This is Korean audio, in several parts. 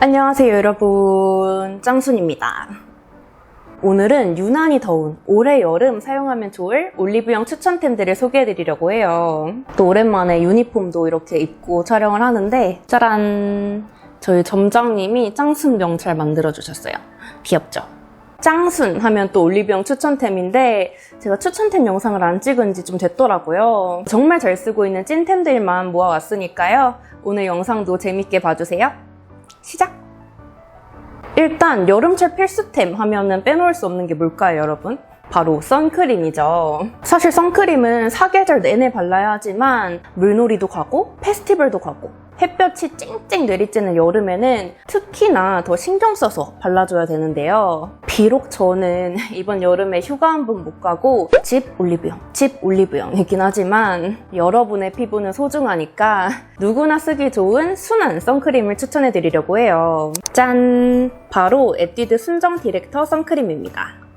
안녕하세요 여러분 짱순입니다 오늘은 유난히 더운 올해 여름 사용하면 좋을 올리브영 추천템들을 소개해드리려고 해요 또 오랜만에 유니폼도 이렇게 입고 촬영을 하는데 짜란 저희 점장님이 짱순 명찰 만들어주셨어요 귀엽죠? 짱순 하면 또 올리브영 추천템인데 제가 추천템 영상을 안 찍은 지 좀 됐더라고요. 정말 잘 쓰고 있는 찐템들만 모아왔으니까요. 오늘 영상도 재밌게 봐주세요. 시작! 일단 여름철 필수템 하면은 빼놓을 수 없는 게 뭘까요, 여러분? 바로 선크림이죠. 사실 선크림은 사계절 내내 발라야 하지만 물놀이도 가고 페스티벌도 가고 햇볕이 쨍쨍 내리쬐는 여름에는 특히나 더 신경 써서 발라줘야 되는데요. 비록 저는 이번 여름에 휴가 한 번 못 가고 집 올리브영, 집 올리브영이긴 하지만 여러분의 피부는 소중하니까 누구나 쓰기 좋은 순한 선크림을 추천해 드리려고 해요. 짠! 바로 에뛰드 순정 디렉터 선크림입니다.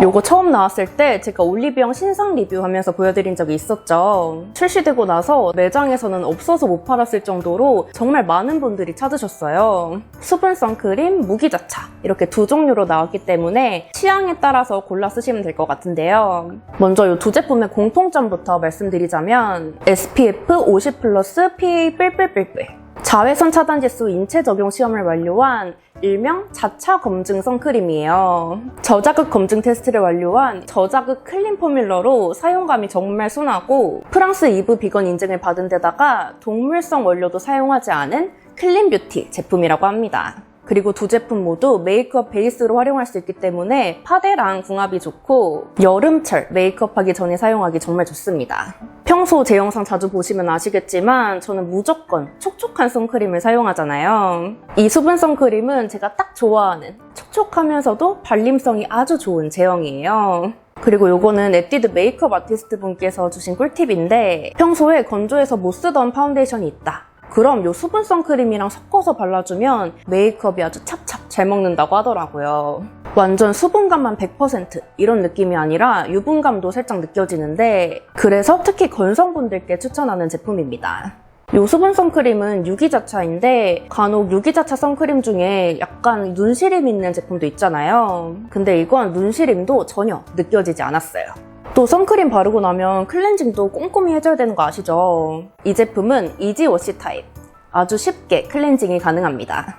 요거 처음 나왔을 때 제가 올리브영 신상 리뷰하면서 보여드린 적이 있었죠. 출시되고 나서 매장에서는 없어서 못 팔았을 정도로 정말 많은 분들이 찾으셨어요. 수분 선크림, 무기자차 이렇게 두 종류로 나왔기 때문에 취향에 따라서 골라 쓰시면 될 것 같은데요. 먼저 이 두 제품의 공통점부터 말씀드리자면 SPF 50 플러스 PA 뿔뿔뿔뿔 자외선 차단 지수 인체 적용 시험을 완료한 일명 자차 검증 선크림이에요. 저자극 검증 테스트를 완료한 저자극 클린 포뮬러로 사용감이 정말 순하고 프랑스 이브 비건 인증을 받은 데다가 동물성 원료도 사용하지 않은 클린 뷰티 제품이라고 합니다. 그리고 두 제품 모두 메이크업 베이스로 활용할 수 있기 때문에 파데랑 궁합이 좋고 여름철 메이크업 하기 전에 사용하기 정말 좋습니다. 평소 제 영상 자주 보시면 아시겠지만 저는 무조건 촉촉한 선크림을 사용하잖아요. 이 수분 선크림은 제가 딱 좋아하는 촉촉하면서도 발림성이 아주 좋은 제형이에요. 그리고 요거는 에뛰드 메이크업 아티스트 분께서 주신 꿀팁인데 평소에 건조해서 못 쓰던 파운데이션이 있다. 그럼 요 수분 선크림이랑 섞어서 발라주면 메이크업이 아주 찹찹 잘 먹는다고 하더라고요. 완전 수분감만 100% 이런 느낌이 아니라 유분감도 살짝 느껴지는데 그래서 특히 건성분들께 추천하는 제품입니다. 요 수분 선크림은 유기자차인데 간혹 유기자차 선크림 중에 약간 눈시림 있는 제품도 있잖아요. 근데 이건 눈시림도 전혀 느껴지지 않았어요. 또 선크림 바르고 나면 클렌징도 꼼꼼히 해줘야 되는 거 아시죠? 이 제품은 이지워시 타입. 아주 쉽게 클렌징이 가능합니다.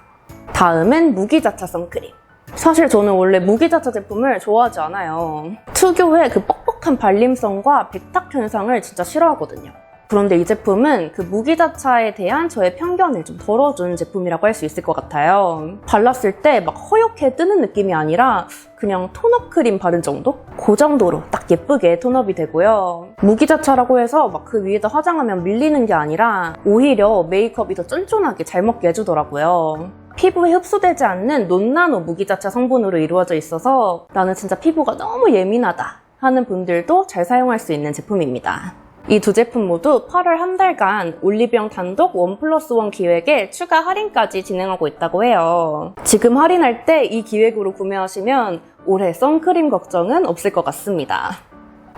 다음은 무기자차 선크림. 사실 저는 원래 무기자차 제품을 좋아하지 않아요. 특유의 그 뻑뻑한 발림성과 백탁 현상을 진짜 싫어하거든요. 그런데 이 제품은 그 무기자차에 대한 저의 편견을 좀 덜어준 제품이라고 할 수 있을 것 같아요. 발랐을 때 막 허옇게 뜨는 느낌이 아니라 그냥 톤업 크림 바른 정도? 그 정도로 딱 예쁘게 톤업이 되고요. 무기자차라고 해서 막 그 위에다 화장하면 밀리는 게 아니라 오히려 메이크업이 더 쫀쫀하게 잘 먹게 해주더라고요. 피부에 흡수되지 않는 논나노 무기자차 성분으로 이루어져 있어서 나는 진짜 피부가 너무 예민하다 하는 분들도 잘 사용할 수 있는 제품입니다. 이 두 제품 모두 8월 한 달간 올리브영 단독 원 플러스 원 기획에 추가 할인까지 진행하고 있다고 해요. 지금 할인할 때 이 기획으로 구매하시면 올해 선크림 걱정은 없을 것 같습니다.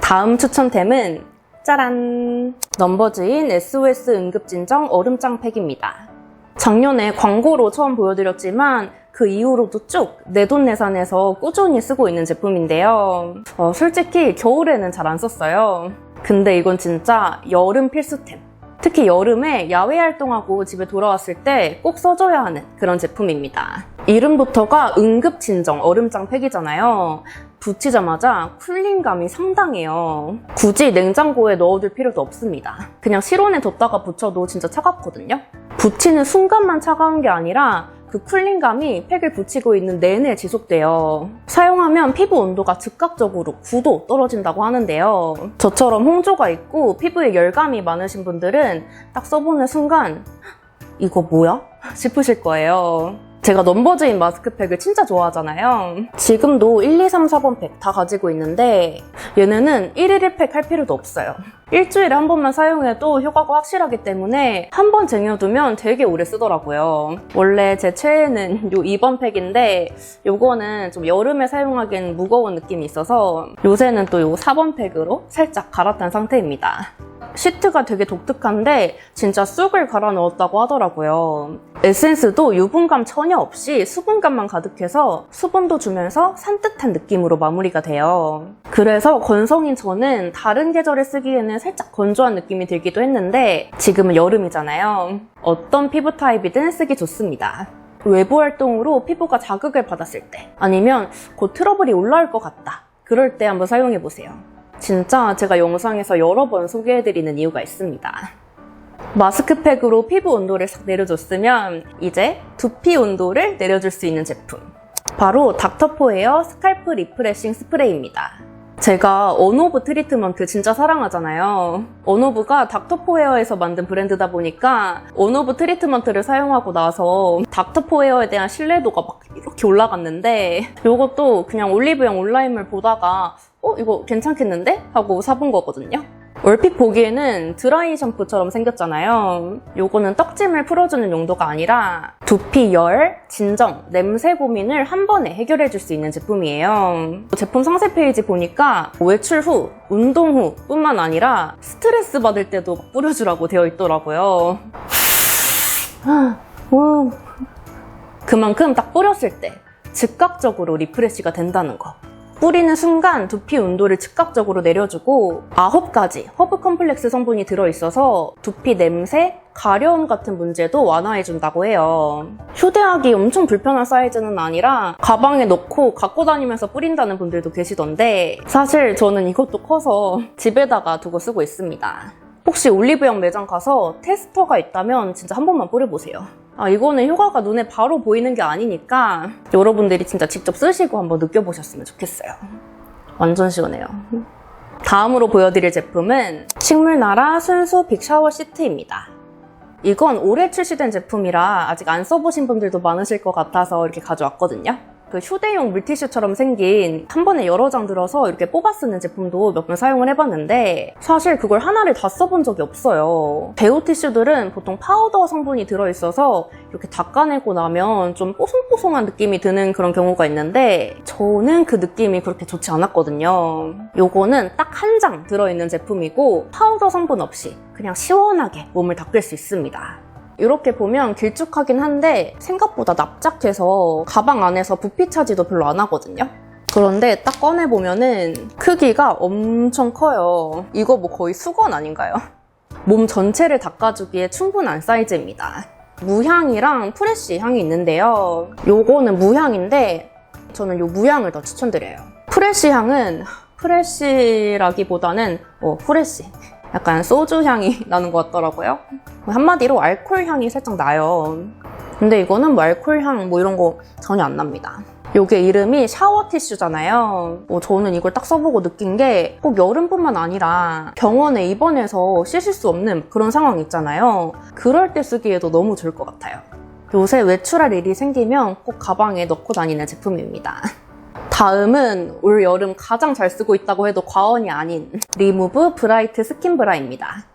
다음 추천템은 짜란! 넘버즈인 SOS 응급진정 얼음장 팩입니다. 작년에 광고로 처음 보여드렸지만 그 이후로도 쭉 내돈내산해서 꾸준히 쓰고 있는 제품인데요. 어, 솔직히 겨울에는 잘 안 썼어요. 근데 이건 진짜 여름 필수템. 특히 여름에 야외 활동하고 집에 돌아왔을 때 꼭 써줘야 하는 그런 제품입니다. 이름부터가 응급진정 얼음장 팩이잖아요. 붙이자마자 쿨링감이 상당해요. 굳이 냉장고에 넣어둘 필요도 없습니다. 그냥 실온에 뒀다가 붙여도 진짜 차갑거든요. 붙이는 순간만 차가운 게 아니라 그 쿨링감이 팩을 붙이고 있는 내내 지속돼요. 사용하면 피부 온도가 즉각적으로 9도 떨어진다고 하는데요. 저처럼 홍조가 있고 피부에 열감이 많으신 분들은 딱 써보는 순간 이거 뭐야? 싶으실 거예요. 제가 넘버즈인 마스크팩을 진짜 좋아하잖아요. 지금도 1, 2, 3, 4번 팩 다 가지고 있는데 얘네는 1일 1팩 할 필요도 없어요. 일주일에 한 번만 사용해도 효과가 확실하기 때문에 한 번 쟁여두면 되게 오래 쓰더라고요. 원래 제 최애는 요 2번 팩인데 요거는 좀 여름에 사용하기엔 무거운 느낌이 있어서 요새는 또요 4번 팩으로 살짝 갈아탄 상태입니다. 시트가 되게 독특한데 진짜 쑥을 갈아 넣었다고 하더라고요. 에센스도 유분감 전혀 없이 수분감만 가득해서 수분도 주면서 산뜻한 느낌으로 마무리가 돼요. 그래서 건성인 저는 다른 계절에 쓰기에는 살짝 건조한 느낌이 들기도 했는데 지금은 여름이잖아요. 어떤 피부 타입이든 쓰기 좋습니다. 외부 활동으로 피부가 자극을 받았을 때 아니면 곧 트러블이 올라올 것 같다. 그럴 때 한번 사용해 보세요. 진짜 제가 영상에서 여러 번 소개해드리는 이유가 있습니다. 마스크팩으로 피부 온도를 싹 내려줬으면 이제 두피 온도를 내려줄 수 있는 제품. 바로 닥터포에어 스칼프 리프레싱 스프레이입니다. 제가 언오브 트리트먼트 진짜 사랑하잖아요. 언오브가 닥터포에어에서 만든 브랜드다 보니까 언오브 트리트먼트를 사용하고 나서 닥터포에어에 대한 신뢰도가 막 이렇게 올라갔는데 이것도 그냥 올리브영 온라인을 보다가 어 이거 괜찮겠는데? 하고 사본 거거든요. 얼핏 보기에는 드라이 샴푸처럼 생겼잖아요. 요거는 떡짐을 풀어주는 용도가 아니라 두피 열, 진정, 냄새 고민을 한 번에 해결해 줄 수 있는 제품이에요. 제품 상세 페이지 보니까 외출 후, 운동 후 뿐만 아니라 스트레스 받을 때도 막 뿌려주라고 되어 있더라고요. 우. 그만큼 딱 뿌렸을 때 즉각적으로 리프레시가 된다는 거. 뿌리는 순간 두피 온도를 즉각적으로 내려주고 9가지 허브 컴플렉스 성분이 들어있어서 두피 냄새, 가려움 같은 문제도 완화해준다고 해요. 휴대하기 엄청 불편한 사이즈는 아니라 가방에 넣고 갖고 다니면서 뿌린다는 분들도 계시던데 사실 저는 이것도 커서 집에다가 두고 쓰고 있습니다. 혹시 올리브영 매장 가서 테스터가 있다면 진짜 한 번만 뿌려보세요. 아, 이거는 효과가 눈에 바로 보이는 게 아니니까 여러분들이 진짜 직접 쓰시고 한번 느껴보셨으면 좋겠어요. 완전 시원해요. 다음으로 보여드릴 제품은 식물나라 순수 빅샤워 시트입니다. 이건 올해 출시된 제품이라 아직 안 써보신 분들도 많으실 것 같아서 이렇게 가져왔거든요. 그 휴대용 물티슈처럼 생긴 한 번에 여러 장 들어서 이렇게 뽑아 쓰는 제품도 몇 번 사용을 해봤는데 사실 그걸 하나를 다 써본 적이 없어요. 데오 티슈들은 보통 파우더 성분이 들어있어서 이렇게 닦아내고 나면 좀 뽀송뽀송한 느낌이 드는 그런 경우가 있는데 저는 그 느낌이 그렇게 좋지 않았거든요. 요거는 딱 한 장 들어있는 제품이고 파우더 성분 없이 그냥 시원하게 몸을 닦을 수 있습니다. 이렇게 보면 길쭉하긴 한데 생각보다 납작해서 가방 안에서 부피 차지도 별로 안 하거든요. 그런데 딱 꺼내보면은 크기가 엄청 커요. 이거 뭐 거의 수건 아닌가요? 몸 전체를 닦아주기에 충분한 사이즈입니다. 무향이랑 프레쉬 향이 있는데요. 요거는 무향인데 저는 요 무향을 더 추천드려요. 프레쉬 향은 프레쉬라기보다는 어, 프레쉬. 약간 소주 향이 나는 것 같더라고요. 한마디로 알코올 향이 살짝 나요. 근데 이거는 뭐 알코올 향 뭐 이런 거 전혀 안 납니다. 요게 이름이 샤워 티슈잖아요. 뭐 저는 이걸 딱 써보고 느낀 게 꼭 여름뿐만 아니라 병원에 입원해서 씻을 수 없는 그런 상황 있잖아요. 그럴 때 쓰기에도 너무 좋을 것 같아요. 요새 외출할 일이 생기면 꼭 가방에 넣고 다니는 제품입니다. 다음은 올 여름 가장 잘 쓰고 있다고 해도 과언이 아닌 리무브 브라이트 스킨 브라입니다.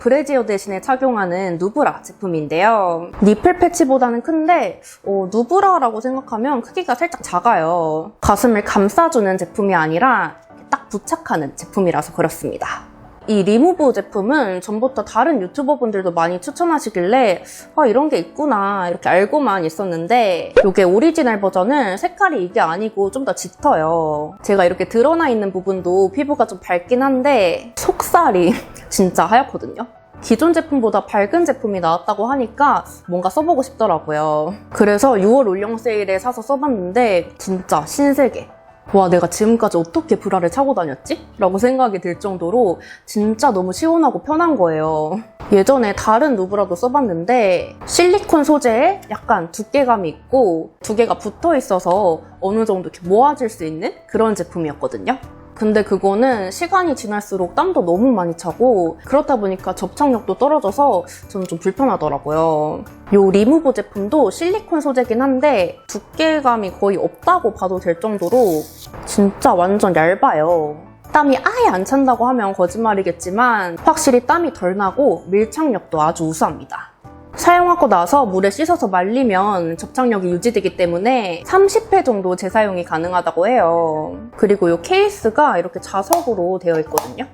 브래지어 대신에 착용하는 누브라 제품인데요. 니플 패치보다는 큰데 어, 누브라라고 생각하면 크기가 살짝 작아요. 가슴을 감싸주는 제품이 아니라 딱 부착하는 제품이라서 그렇습니다. 이 리무브 제품은 전부터 다른 유튜버 분들도 많이 추천하시길래 아 이런 게 있구나 이렇게 알고만 있었는데 이게 오리지널 버전은 색깔이 이게 아니고 좀 더 짙어요. 제가 이렇게 드러나 있는 부분도 피부가 좀 밝긴 한데 속살이 진짜 하얗거든요. 기존 제품보다 밝은 제품이 나왔다고 하니까 뭔가 써보고 싶더라고요. 그래서 6월 올영 세일에 사서 써봤는데 진짜 신세계. 와, 내가 지금까지 어떻게 브라를 차고 다녔지? 라고 생각이 들 정도로 진짜 너무 시원하고 편한 거예요. 예전에 다른 누브라도 써봤는데 실리콘 소재에 약간 두께감이 있고 두 개가 붙어 있어서 어느 정도 이렇게 모아질 수 있는 그런 제품이었거든요. 근데 그거는 시간이 지날수록 땀도 너무 많이 차고 그렇다 보니까 접착력도 떨어져서 저는 좀 불편하더라고요. 요 리무브 제품도 실리콘 소재긴 한데 두께감이 거의 없다고 봐도 될 정도로 진짜 완전 얇아요. 땀이 아예 안 찬다고 하면 거짓말이겠지만 확실히 땀이 덜 나고 밀착력도 아주 우수합니다. 사용하고 나서 물에 씻어서 말리면 접착력이 유지되기 때문에 30회 정도 재사용이 가능하다고 해요. 그리고 이 케이스가 이렇게 자석으로 되어 있거든요.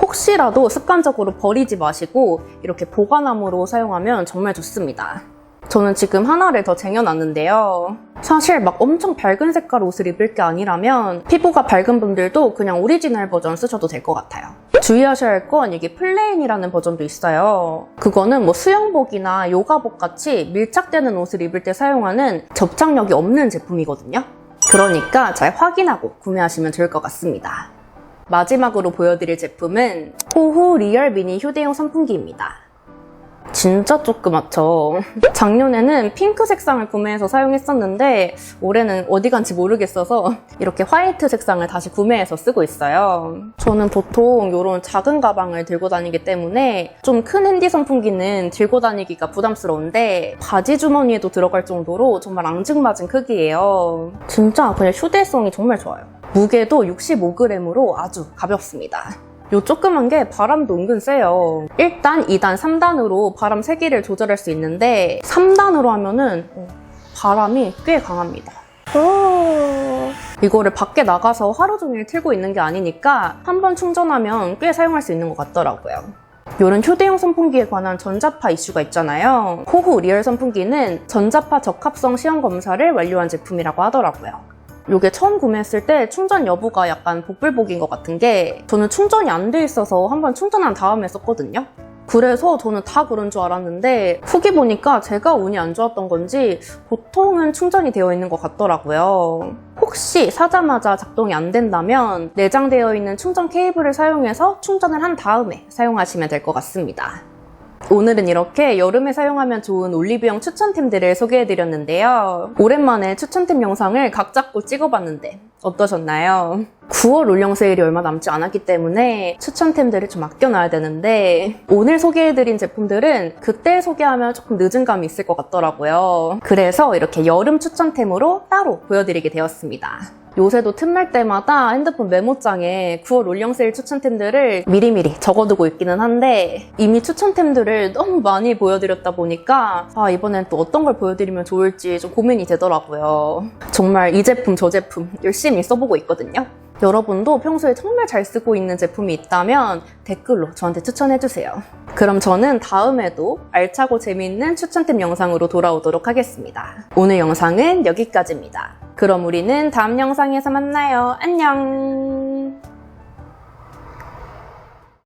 혹시라도 습관적으로 버리지 마시고 이렇게 보관함으로 사용하면 정말 좋습니다. 저는 지금 하나를 더 쟁여놨는데요. 사실 막 엄청 밝은 색깔 옷을 입을 게 아니라면 피부가 밝은 분들도 그냥 오리지널 버전 쓰셔도 될 것 같아요. 주의하셔야 할 건 이게 플레인이라는 버전도 있어요. 그거는 뭐 수영복이나 요가복 같이 밀착되는 옷을 입을 때 사용하는 접착력이 없는 제품이거든요. 그러니까 잘 확인하고 구매하시면 좋을 것 같습니다. 마지막으로 보여드릴 제품은 호호 리얼 미니 휴대용 선풍기입니다. 진짜 조그맣죠? 작년에는 핑크 색상을 구매해서 사용했었는데 올해는 어디 간지 모르겠어서 이렇게 화이트 색상을 다시 구매해서 쓰고 있어요. 저는 보통 이런 작은 가방을 들고 다니기 때문에 좀 큰 핸디 선풍기는 들고 다니기가 부담스러운데 바지 주머니에도 들어갈 정도로 정말 앙증맞은 크기예요. 진짜 그냥 휴대성이 정말 좋아요. 무게도 65g으로 아주 가볍습니다. 요 조그만 게 바람도 은근 세요. 1단, 2단, 3단으로 바람 세기를 조절할 수 있는데 3단으로 하면은 어, 바람이 꽤 강합니다. 이거를 밖에 나가서 하루 종일 틀고 있는 게 아니니까 한 번 충전하면 꽤 사용할 수 있는 것 같더라고요. 이런 휴대용 선풍기에 관한 전자파 이슈가 있잖아요. 호후 리얼 선풍기는 전자파 적합성 시험 검사를 완료한 제품이라고 하더라고요. 이게 처음 구매했을 때 충전 여부가 약간 복불복인 것 같은 게 저는 충전이 안 돼 있어서 한번 충전한 다음에 썼거든요. 그래서 저는 다 그런 줄 알았는데 후기 보니까 제가 운이 안 좋았던 건지 보통은 충전이 되어 있는 것 같더라고요. 혹시 사자마자 작동이 안 된다면 내장되어 있는 충전 케이블을 사용해서 충전을 한 다음에 사용하시면 될 것 같습니다. 오늘은 이렇게 여름에 사용하면 좋은 올리브영 추천템들을 소개해드렸는데요. 오랜만에 추천템 영상을 각 잡고 찍어봤는데 어떠셨나요? 9월 올영 세일이 얼마 남지 않았기 때문에 추천템들을 좀 아껴놔야 되는데 오늘 소개해드린 제품들은 그때 소개하면 조금 늦은 감이 있을 것 같더라고요. 그래서 이렇게 여름 추천템으로 따로 보여드리게 되었습니다. 요새도 틈날 때마다 핸드폰 메모장에 9월 올영 세일 추천템들을 미리미리 적어두고 있기는 한데 이미 추천템들을 너무 많이 보여드렸다 보니까 아 이번엔 또 어떤 걸 보여드리면 좋을지 좀 고민이 되더라고요. 정말 이 제품 저 제품 열심히 써보고 있거든요. 여러분도 평소에 정말 잘 쓰고 있는 제품이 있다면 댓글로 저한테 추천해주세요. 그럼 저는 다음에도 알차고 재미있는 추천템 영상으로 돌아오도록 하겠습니다. 오늘 영상은 여기까지입니다. 그럼 우리는 다음 영상에서 만나요. 안녕!